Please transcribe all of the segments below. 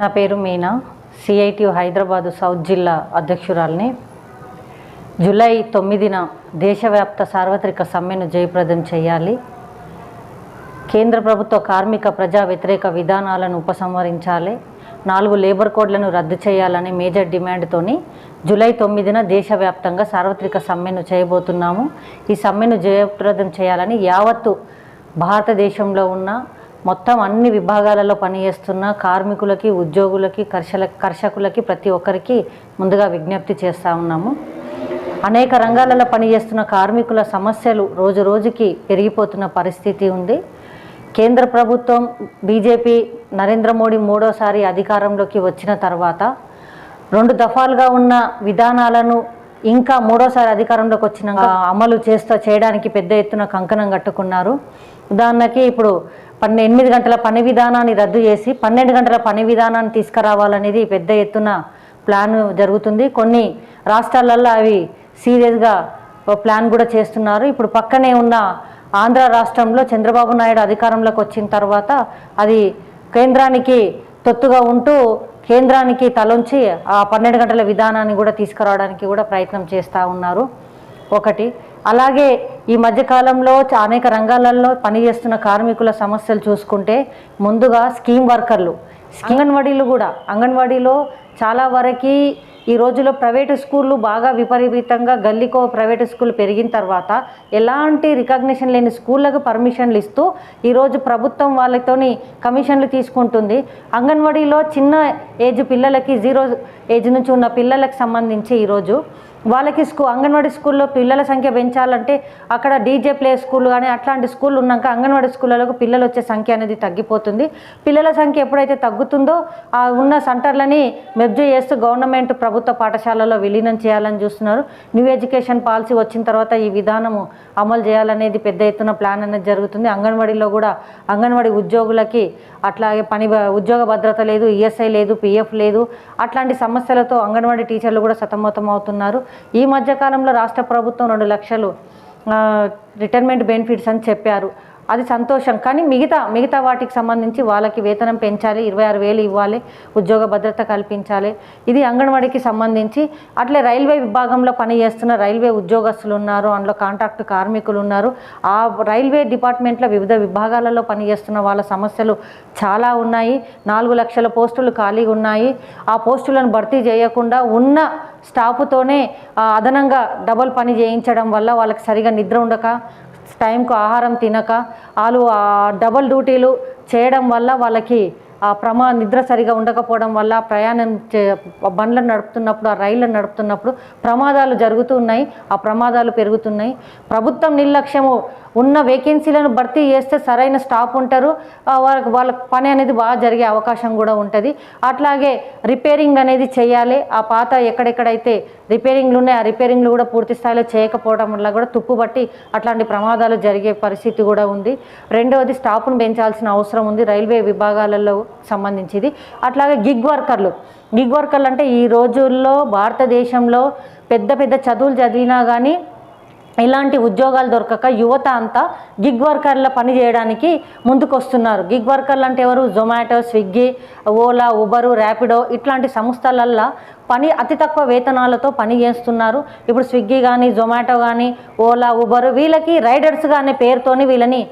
నా పేరు Meena. CIT Hyderabad south జిల్లా అధ్యక్షురాల్ని. జూలై తొమ్మిదిన దేశవ్యాప్త సార్వత్రిక సమ్మెను జయప్రదం చేయాలి. కేంద్ర ప్రభుత్వ కార్మిక ప్రజా వ్యతిరేక విధానాలను ఉపసంహరించాలి. నాలుగు లేబర్ కోడ్లను రద్దు చేయాలనే మేజర్ డిమాండ్తోని జూలై తొమ్మిదిన దేశవ్యాప్తంగా సార్వత్రిక సమ్మెను చేయబోతున్నాము. ఈ సమ్మెను జయప్రదం చేయాలని యావత్తు భారతదేశంలో ఉన్న మొత్తం అన్ని విభాగాలలో పనిచేస్తున్న కార్మికులకి ఉద్యోగులకి కర్షల కర్షకులకి ప్రతి ఒక్కరికి ముందుగా విజ్ఞప్తి చేస్తూ ఉన్నాము. అనేక రంగాలలో పనిచేస్తున్న కార్మికుల సమస్యలు రోజు రోజుకి పెరిగిపోతున్న పరిస్థితి ఉంది. కేంద్ర ప్రభుత్వం బీజేపీ నరేంద్ర మోడీ మూడోసారి అధికారంలోకి వచ్చిన తర్వాత రెండు దఫాలుగా ఉన్న విధానాలను ఇంకా మూడోసారి అధికారంలోకి వచ్చినాక అమలు చేస్తూ చేయడానికి పెద్ద ఎత్తున కంకణం కట్టుకున్నారు. ఉదాహరణకి ఇప్పుడు పన్నె ఎనిమిది గంటల పని విధానాన్ని రద్దు చేసి పన్నెండు గంటల పని విధానాన్ని తీసుకురావాలనేది పెద్ద ఎత్తున ప్లాన్ జరుగుతుంది. కొన్ని రాష్ట్రాలలో అవి సీరియస్గా ప్లాన్ కూడా చేస్తున్నారు. ఇప్పుడు పక్కనే ఉన్న ఆంధ్ర రాష్ట్రంలో చంద్రబాబు నాయుడు అధికారంలోకి వచ్చిన తర్వాత అది కేంద్రానికి తొత్తుగా ఉంటూ కేంద్రానికి తలొంచి ఆ పన్నెండు గంటల విధానాన్ని కూడా తీసుకురావడానికి కూడా ప్రయత్నం చేస్తూ ఉన్నారు. ఒకటి అలాగే ఈ మధ్యకాలంలో అనేక రంగాలలో పనిచేస్తున్న కార్మికుల సమస్యలు చూసుకుంటే ముందుగా స్కీమ్ వర్కర్లు అంగన్వాడీలు కూడా. అంగన్వాడీలో చాలా వరకు ఈ రోజుల్లో ప్రైవేటు స్కూళ్ళు బాగా విపరీతంగా గల్లీకో ప్రైవేటు స్కూల్ పెరిగిన తర్వాత ఎలాంటి రికగ్నిషన్ లేని స్కూళ్ళకు పర్మిషన్లు ఇస్తూ ఈరోజు ప్రభుత్వం వాళ్ళతోని కమిషన్లు తీసుకుంటుంది. అంగన్వాడీలో చిన్న ఏజ్ పిల్లలకి జీరో ఏజ్ నుంచి ఉన్న పిల్లలకు సంబంధించి ఈరోజు వాళ్ళకి స్కూ అంగన్వాడీ స్కూల్లో పిల్లల సంఖ్య పెంచాలంటే అక్కడ డీజే ప్లే స్కూల్ కానీ అట్లాంటి స్కూల్ ఉన్నాక అంగన్వాడీ స్కూళ్ళకు పిల్లలు వచ్చే సంఖ్య అనేది తగ్గిపోతుంది. పిల్లల సంఖ్య ఎప్పుడైతే తగ్గుతుందో ఆ ఉన్న సెంటర్లని మెబ్జీ చేస్తూ గవర్నమెంట్ ప్రభుత్వ పాఠశాలలో విలీనం చేయాలని చూస్తున్నారు. న్యూ ఎడ్యుకేషన్ పాలసీ వచ్చిన తర్వాత ఈ విధానము అమలు చేయాలనేది పెద్ద ఎత్తున ప్లాన్ అనేది జరుగుతుంది. అంగన్వాడీలో కూడా అంగన్వాడీ ఉద్యోగులకి అట్లాగే పని ఉద్యోగ భద్రత లేదు ఈఎస్ఐ లేదు పిఎఫ్ లేదు. అట్లాంటి సమస్యలతో అంగన్వాడీ టీచర్లు కూడా సతమతం అవుతున్నారు ఈ మధ్యకాలంలో రాష్ట్ర ప్రభుత్వం రెండు లక్షలు రిటైర్మెంట్ బెనిఫిట్స్ అని చెప్పారు. అది సంతోషం. కానీ మిగతా మిగతా వాటికి సంబంధించి వాళ్ళకి వేతనం పెంచాలి ఇరవై ఆరు వేలు ఇవ్వాలి ఉద్యోగ భద్రత కల్పించాలి. ఇది అంగన్వాడీకి సంబంధించి అట్లే రైల్వే విభాగంలో పనిచేస్తున్న రైల్వే ఉద్యోగస్తులు ఉన్నారు అందులో కాంట్రాక్ట్ కార్మికులు ఉన్నారు. ఆ రైల్వే డిపార్ట్మెంట్లో వివిధ విభాగాలలో పనిచేస్తున్న వాళ్ళ సమస్యలు చాలా ఉన్నాయి. నాలుగు లక్షల పోస్టులు ఖాళీగా ఉన్నాయి. ఆ పోస్టులను భర్తీ చేయకుండా ఉన్న స్టాఫ్తోనే అదనంగా డబల్ పని చేయించడం వల్ల వాళ్ళకి సరిగా నిద్ర ఉండక టైంకు ఆహారం తినక వాళ్ళు డబల్ డ్యూటీలు చేయడం వల్ల వాళ్ళకి ప్రమా నిద్ర సరిగా ఉండకపోవడం వల్ల ప్రయాణం చే బండ్లను నడుపుతున్నప్పుడు ఆ రైళ్ళను నడుపుతున్నప్పుడు ప్రమాదాలు జరుగుతూ ఉన్నాయి. ఆ ప్రమాదాలు పెరుగుతున్నాయి. ప్రభుత్వం నిర్లక్ష్యము ఉన్న వేకెన్సీలను భర్తీ చేస్తే సరైన స్టాఫ్ ఉంటారు. వాళ్ళకి వాళ్ళ పని అనేది బాగా జరిగే అవకాశం కూడా ఉంటుంది. అట్లాగే రిపేరింగ్ అనేది చేయాలి. ఆ పాత ఎక్కడెక్కడైతే రిపేరింగ్లు ఉన్నాయి ఆ రిపేరింగ్లు కూడా పూర్తి స్థాయిలో చేయకపోవడం వల్ల కూడా తుప్పుబట్టి అట్లాంటి ప్రమాదాలు జరిగే పరిస్థితి కూడా ఉంది. రెండవది స్టాఫ్ను పెంచాల్సిన అవసరం ఉంది. రైల్వే విభాగాలలో సంబంధించింది. అట్లాగే గిగ్ వర్కర్లు గిగ్ వర్కర్లు అంటే ఈ రోజుల్లో భారతదేశంలో పెద్ద పెద్ద చదువులు చదివినా కానీ ఇలాంటి ఉద్యోగాలు దొరకక యువత అంతా గిగ్ వర్కర్ల పని చేయడానికి ముందుకు వస్తున్నారు గిగ్ వర్కర్లు అంటే ఎవరు? జొమాటో స్విగ్గీ ఓలా ఉబరు ర్యాపిడో ఇట్లాంటి సంస్థలల్లో పని అతి తక్కువ వేతనాలతో పని చేస్తున్నారు. ఇప్పుడు స్విగ్గీ కానీ జొమాటో కానీ ఓలా ఉబర్ వీళ్ళకి రైడర్స్గా అనే పేరుతోని వీళ్ళని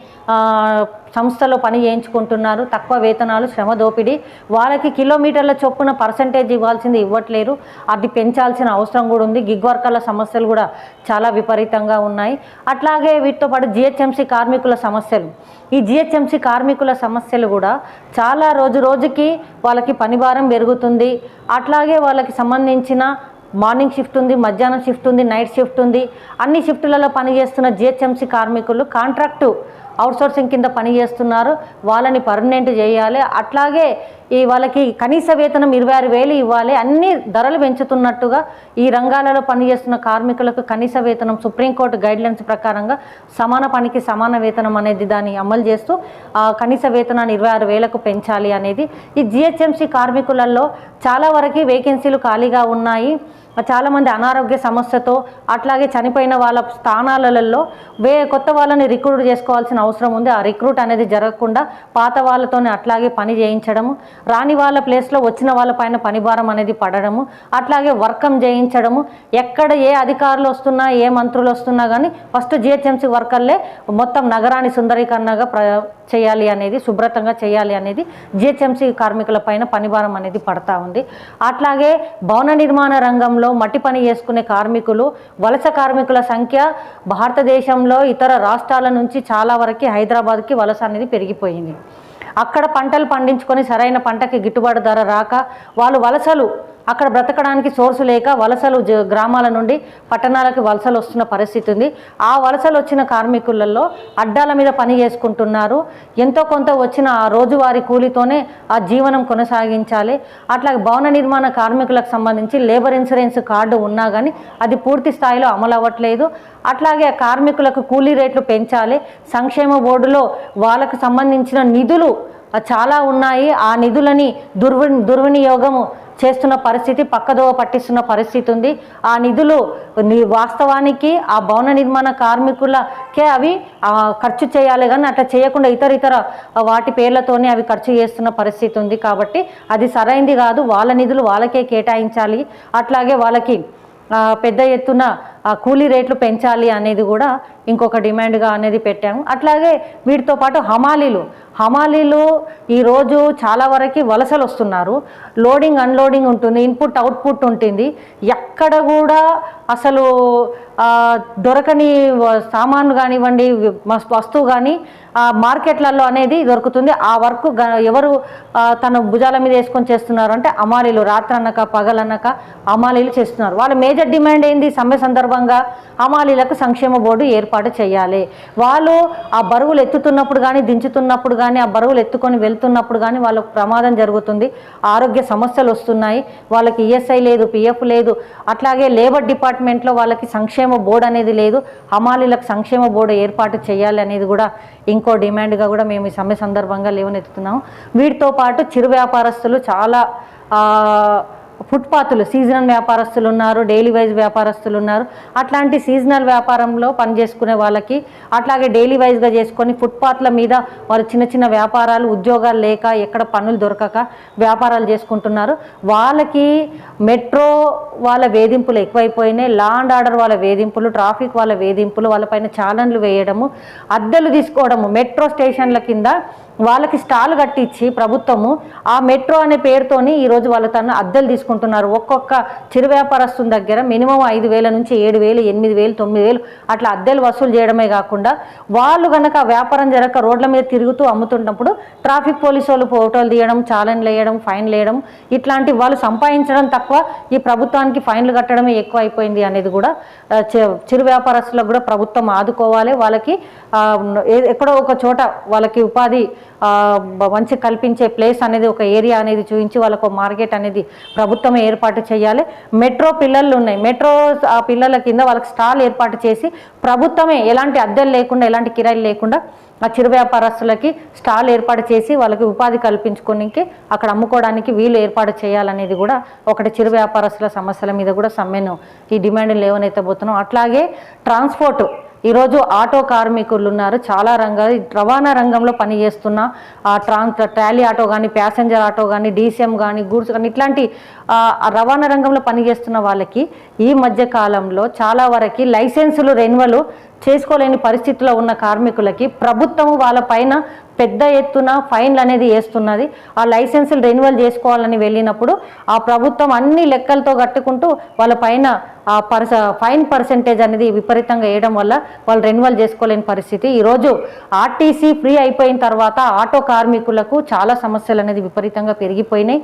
సంస్థలో పని చేయించుకుంటున్నారు. తక్కువ వేతనాలు శ్రమ దోపిడీ. వాళ్ళకి కిలోమీటర్ల చొప్పున పర్సంటేజ్ ఇవ్వాల్సింది ఇవ్వట్లేరు. అది పెంచాల్సిన అవసరం కూడా ఉంది. గిగ్ వర్కర్ల సమస్యలు కూడా చాలా విపరీతంగా ఉన్నాయి. అట్లాగే వీటితో పాటు జిహెచ్ఎంసీ కార్మికుల సమస్యలు. ఈ జిహెచ్ఎంసీ కార్మికుల సమస్యలు కూడా చాలా రోజు రోజుకి వాళ్ళకి పనిభారం పెరుగుతుంది. అట్లాగే వాళ్ళకి సంబంధించిన మార్నింగ్ షిఫ్ట్ ఉంది మధ్యాహ్నం షిఫ్ట్ ఉంది నైట్ షిఫ్ట్ ఉంది. అన్ని షిఫ్టులలో పనిచేస్తున్న జిహెచ్ఎంసీ కార్మికులు కాంట్రాక్టు అవుట్సోర్సింగ్ కింద పని చేస్తున్నారు. వాళ్ళని పర్మనెంట్ చేయాలి. అట్లాగే ఈ వాళ్ళకి కనీస వేతనం ఇరవై ఆరు వేలు ఇవ్వాలి. అన్ని ధరలు పెంచుతున్నట్టుగా ఈ రంగాలలో పనిచేస్తున్న కార్మికులకు కనీస వేతనం సుప్రీంకోర్టు గైడ్లైన్స్ ప్రకారంగా సమాన పనికి సమాన వేతనం అనేది దాన్ని అమలు చేస్తూ ఆ కనీస వేతనాన్ని ఇరవై ఆరు వేలకు పెంచాలి అనేది ఈ జిహెచ్ఎంసీ కార్మికులలో చాలా వరకు వేకెన్సీలు ఖాళీగా ఉన్నాయి. చాలామంది అనారోగ్య సమస్యతో అట్లాగే చనిపోయిన వాళ్ళ స్థానాలలో వే కొత్త వాళ్ళని రిక్రూట్ చేసుకోవాల్సిన అవసరం ఉంది. ఆ రిక్రూట్ అనేది జరగకుండా పాత వాళ్ళతోనే అట్లాగే పని చేయించడము రాని వాళ్ళ ప్లేస్లో వచ్చిన వాళ్ళ పైన పనిభారం అనేది పడడము అట్లాగే వర్కం చేయించడము. ఎక్కడ ఏ అధికారులు వస్తున్నా ఏ మంత్రులు వస్తున్నా కానీ ఫస్ట్ జిహెచ్ఎంసీ వర్కర్లే మొత్తం నగరాన్ని సుందరీకరణగా ప్ర చేయాలి అనేది శుభ్రతంగా చేయాలి అనేది జిహెచ్ఎంసీ కార్మికుల పైన పనిభారం అనేది పడతా ఉంది. అట్లాగే భవన నిర్మాణ రంగంలో మట్టి పని చేసుకునే కార్మికులు వలస కార్మికుల సంఖ్య భారతదేశంలో ఇతర రాష్ట్రాల నుంచి చాలా వరకు హైదరాబాద్కి వలస అనేది పెరిగిపోయింది. అక్కడ పంటలు పండించుకొని సరైన పంటకి గిట్టుబాటు ధర రాక వాళ్ళు వలసలు అక్కడ బ్రతకడానికి సోర్సు లేక వలసలు గ్రామాల నుండి పట్టణాలకు వలసలు వస్తున్న పరిస్థితి ఉంది. ఆ వలసలు వచ్చిన కార్మికులలో అడ్డాల మీద పని చేసుకుంటున్నారు. ఎంతో కొంత వచ్చిన ఆ రోజువారీ కూలితోనే ఆ జీవనం కొనసాగించాలి. అట్లాగే భవన నిర్మాణ కార్మికులకు సంబంధించి లేబర్ ఇన్సూరెన్స్ కార్డు ఉన్నా కానీ అది పూర్తి స్థాయిలో అమలు అవ్వట్లేదు. అట్లాగే ఆ కార్మికులకు కూలీ రేట్లు పెంచాలి. సంక్షేమ బోర్డులో వాళ్ళకు సంబంధించిన నిధులు చాలా ఉన్నాయి. ఆ నిధులని దుర్వి దుర్వినియోగము చేస్తున్న పరిస్థితి పక్కదోవ పట్టిస్తున్న పరిస్థితి ఉంది. ఆ నిధులు వాస్తవానికి ఆ భవన నిర్మాణ కార్మికులకే అవి ఖర్చు చేయాలి కానీ అట్లా చేయకుండా ఇతర ఇతర వాటి పేర్లతోనే అవి ఖర్చు చేస్తున్న పరిస్థితి ఉంది. కాబట్టి అది సరైంది కాదు. వాళ్ళ నిధులు వాళ్ళకే కేటాయించాలి. అట్లాగే వాళ్ళకి పెద్ద ఎత్తున కూలీ రేట్లు పెంచాలి అనేది కూడా ఇంకొక డిమాండ్గా అనేది పెట్టాము. అట్లాగే వీటితో పాటు హమాలీలు. హమాలీలు ఈరోజు చాలా వరకు వలసలు వస్తున్నారు. లోడింగ్ అన్లోడింగ్ ఉంటుంది ఇన్పుట్ అవుట్పుట్ ఉంటుంది. ఎక్కడ కూడా అసలు దొరకని సామాను కానివ్వండి వస్తువు కానీ మార్కెట్లలో అనేది దొరుకుతుంది. ఆ వర్క్ ఎవరు తన భుజాల మీద వేసుకొని చేస్తున్నారు అంటే అమాలీలు అన్నక పగలన్నాక అమాలీలు చేస్తున్నారు. వాళ్ళ మేజర్ డిమాండ్ ఏంది? సమ్మె సందర్భంగా హమాలీలకు సంక్షేమ బోర్డు ఏర్పాటు చేయాలి. వాళ్ళు ఆ బరువులు ఎత్తుతున్నప్పుడు కానీ దించుతున్నప్పుడు కానీ ఆ బరువులు ఎత్తుకొని వెళ్తున్నప్పుడు కానీ వాళ్ళకు ప్రమాదం జరుగుతుంది. ఆరోగ్య సమస్యలు వస్తున్నాయి. వాళ్ళకి ఈఎస్ఐ లేదు పిఎఫ్ లేదు. అట్లాగే లేబర్ డిపార్ట్మెంట్లో వాళ్ళకి సంక్షేమ బోర్డు అనేది లేదు. హమాలీలకు సంక్షేమ బోర్డు ఏర్పాటు చేయాలి అనేది కూడా ఇంకో డిమాండ్గా కూడా మేము ఈ సమ్మె సందర్భంగా లేవనెత్తుతున్నాము. వీటితో పాటు చిరు వ్యాపారస్తులు చాలా ఫుట్పాత్లు సీజనల్ వ్యాపారస్తులు ఉన్నారు డైలీ వైజ్ వ్యాపారస్తులు ఉన్నారు అట్లాంటి సీజనల్ వ్యాపారంలో పనిచేసుకునే వాళ్ళకి అట్లాగే డైలీ వైజ్గా చేసుకొని ఫుట్పాత్ల మీద వాళ్ళు చిన్న చిన్న వ్యాపారాలు ఉద్యోగాలు లేక ఎక్కడ పనులు దొరకక వ్యాపారాలు చేసుకుంటున్నారు. వాళ్ళకి మెట్రో వాళ్ళ వేధింపులు ఎక్కువైపోయినాయి. లా అండ్ ఆర్డర్ వాళ్ళ వేధింపులు ట్రాఫిక్ వాళ్ళ వేధింపులు వాళ్ళపైన ఛాలెంజ్లు వేయడము అద్దెలు తీసుకోవడము మెట్రో స్టేషన్ల కింద వాళ్ళకి స్టాల్ కట్టించి ప్రభుత్వము ఆ మెట్రో అనే పేరుతోని ఈరోజు వాళ్ళు తను అద్దెలు తీసుకుంటున్నారు. ఒక్కొక్క చిరు వ్యాపారస్తుని దగ్గర మినిమం ఐదు వేల నుంచి ఏడు వేలు ఎనిమిది వేలు తొమ్మిది వేలు అట్లా అద్దెలు వసూలు చేయడమే కాకుండా వాళ్ళు కనుక వ్యాపారం జరగక రోడ్ల మీద తిరుగుతూ అమ్ముతున్నప్పుడు ట్రాఫిక్ పోలీసు వాళ్ళు ఫోటోలు తీయడం ఛాలెంజ్లు వేయడం ఫైన్లు వేయడం ఇట్లాంటి వాళ్ళు సంపాదించడం తక్కువ ఈ ప్రభుత్వానికి ఫైన్లు కట్టడమే ఎక్కువ అయిపోయింది అనేది కూడా చిరు వ్యాపారస్తులకు కూడా ప్రభుత్వం ఆదుకోవాలి. వాళ్ళకి ఎక్కడో ఒక చోట వాళ్ళకి ఉపాధి మంచి కల్పించే ప్లేస్ అనేది ఒక ఏరియా అనేది చూపించి వాళ్ళకు ఒక మార్కెట్ అనేది ప్రభుత్వం ఏర్పాటు చేయాలి. మెట్రో పిల్లలు ఉన్నాయి. మెట్రో ఆ పిల్లల కింద వాళ్ళకి స్టాల్ ఏర్పాటు చేసి ప్రభుత్వమే ఎలాంటి అద్దెలు లేకుండా ఎలాంటి కిరాయిలు లేకుండా ఆ చిరు వ్యాపారస్తులకి స్టాల్ ఏర్పాటు చేసి వాళ్ళకి ఉపాధి కల్పించుకోనికి అక్కడ అమ్ముకోవడానికి వీలు ఏర్పాటు చేయాలనేది కూడా ఒకటి చిరు వ్యాపారస్తుల సమస్యల మీద కూడా సమ్మెను ఈ డిమాండ్ లేవనైతే పోతున్నాం అట్లాగే ట్రాన్స్పోర్ట్ ఈరోజు ఆటో కార్మికులు ఉన్నారు చాలా రంగాలు రవాణా రంగంలో పనిచేస్తున్న ఆ ట్రాన్స్ ట్రాలీ ఆటో కానీ ప్యాసింజర్ ఆటో కానీ డీసీఎం కానీ గూడ్స్ కానీ ఇట్లాంటి రవాణా రంగంలో పనిచేస్తున్న వాళ్ళకి ఈ మధ్య కాలంలో చాలా వరకు లైసెన్సులు రెన్యువల్ చేసుకోలేని పరిస్థితిలో ఉన్న కార్మికులకి ప్రభుత్వం వాళ్ళ పైన పెద్ద ఎత్తున ఫైన్లు అనేది వేస్తున్నది. ఆ లైసెన్సులు రెన్యువల్ చేసుకోవాలని వెళ్ళినప్పుడు ఆ ప్రభుత్వం అన్ని లెక్కలతో కట్టుకుంటూ వాళ్ళ పైన ఆ పర్స ఫైన్ పర్సెంటేజ్ అనేది విపరీతంగా వేయడం వల్ల వాళ్ళు రెన్యువల్ చేసుకోలేని పరిస్థితి. ఈరోజు ఆర్టీసీ ఫ్రీ అయిపోయిన తర్వాత ఆటో కార్మికులకు చాలా సమస్యలు అనేది విపరీతంగా పెరిగిపోయినాయి.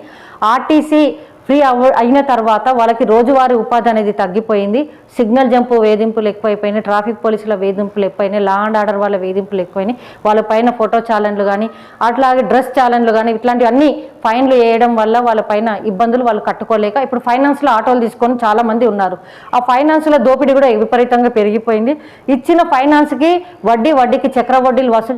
ఆర్టీసీ ఫ్రీ అవ అయిన తర్వాత వాళ్ళకి రోజువారీ ఉపాధి అనేది తగ్గిపోయింది. సిగ్నల్ జంపు వేధింపులు ఎక్కువైపోయినాయి. ట్రాఫిక్ పోలీసుల వేధింపులు ఎక్కువైనాయి. లా అండ్ ఆర్డర్ వాళ్ళ వేధింపులు ఎక్కువైనాయి. వాళ్ళ పైన ఫోటో ఛాలెంజ్లు కానీ అట్లాగే డ్రెస్ ఛాలెంజ్లు కానీ ఇట్లాంటివన్నీ ఫైన్లు వేయడం వల్ల వాళ్ళ పైన ఇబ్బందులు వాళ్ళు కట్టుకోలేక ఇప్పుడు ఫైనాన్స్లో ఆటోలు తీసుకొని చాలామంది ఉన్నారు. ఆ ఫైనాన్స్లో దోపిడీ కూడా విపరీతంగా పెరిగిపోయింది. ఇచ్చిన ఫైనాన్స్కి వడ్డీ వడ్డీకి చక్ర వడ్డీలు వసూలు